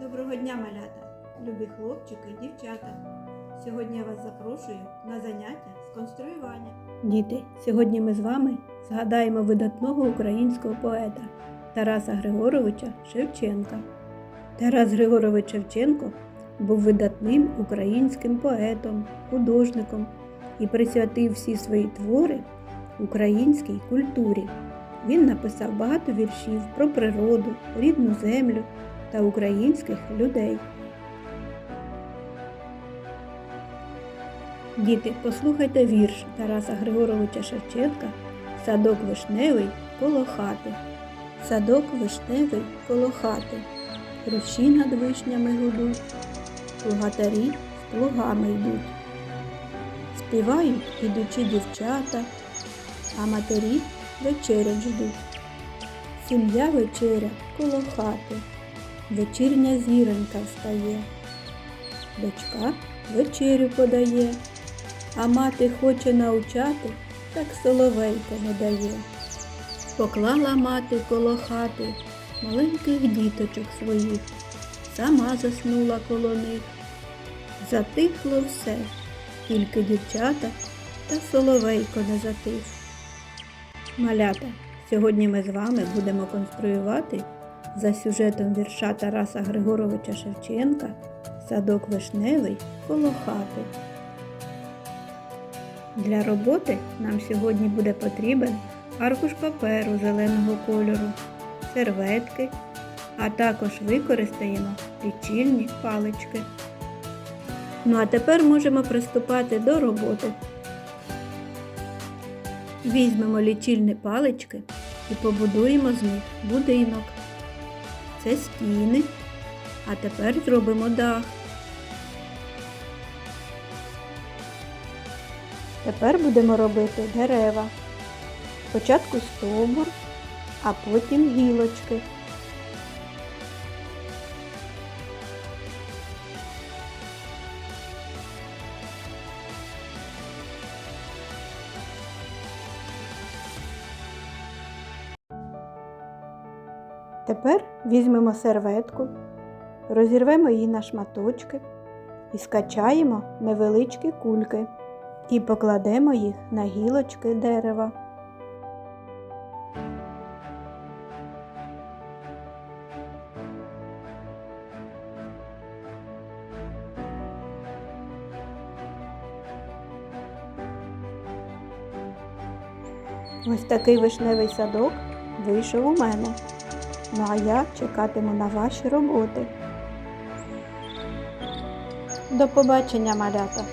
Доброго дня, малята, любі хлопчики і дівчата. Сьогодні я вас запрошую на заняття з конструювання. Діти, сьогодні ми з вами згадаємо видатного українського поета Тараса Григоровича Шевченка. Тарас Григорович Шевченко був видатним українським поетом, художником і присвятив всі свої твори українській культурі. Він написав багато віршів про природу, рідну землю та українських людей. Діти, послухайте вірш Тараса Григоровича Шевченка Садок вишневий коло хати. Садок вишневий коло хати. Руші над вишнями гудуть, плугатарі з плугами йдуть. Співають ідучі дівчата, а матері вечерять ждуть. Сім'я вечеря коло хати. Вечірня зіронька встає, дочка вечерю подає, а мати хоче навчати, так соловейка не дає. Поклала мати коло хати маленьких діточок своїх, сама заснула коло них. Затихло все, тільки дівчата та соловейко не затих. Малята, сьогодні ми з вами будемо конструювати за сюжетом вірша Тараса Григоровича Шевченка Садок вишневий коло хати. Для роботи нам сьогодні буде потрібен аркуш паперу зеленого кольору, серветки, а також використаємо лічильні палички. Ну а тепер можемо приступати до роботи. Візьмемо лічильні палички і побудуємо з них будинок. Це стіни. А тепер зробимо дах. Тепер будемо робити дерева. Спочатку стовбур, а потім гілочки. Тепер візьмемо серветку, розірвемо її на шматочки і скачаємо невеличкі кульки і покладемо їх на гілочки дерева. Ось такий вишневий садок вийшов у мене. Ну а я чекатиму на ваші роботи. До побачення, малята!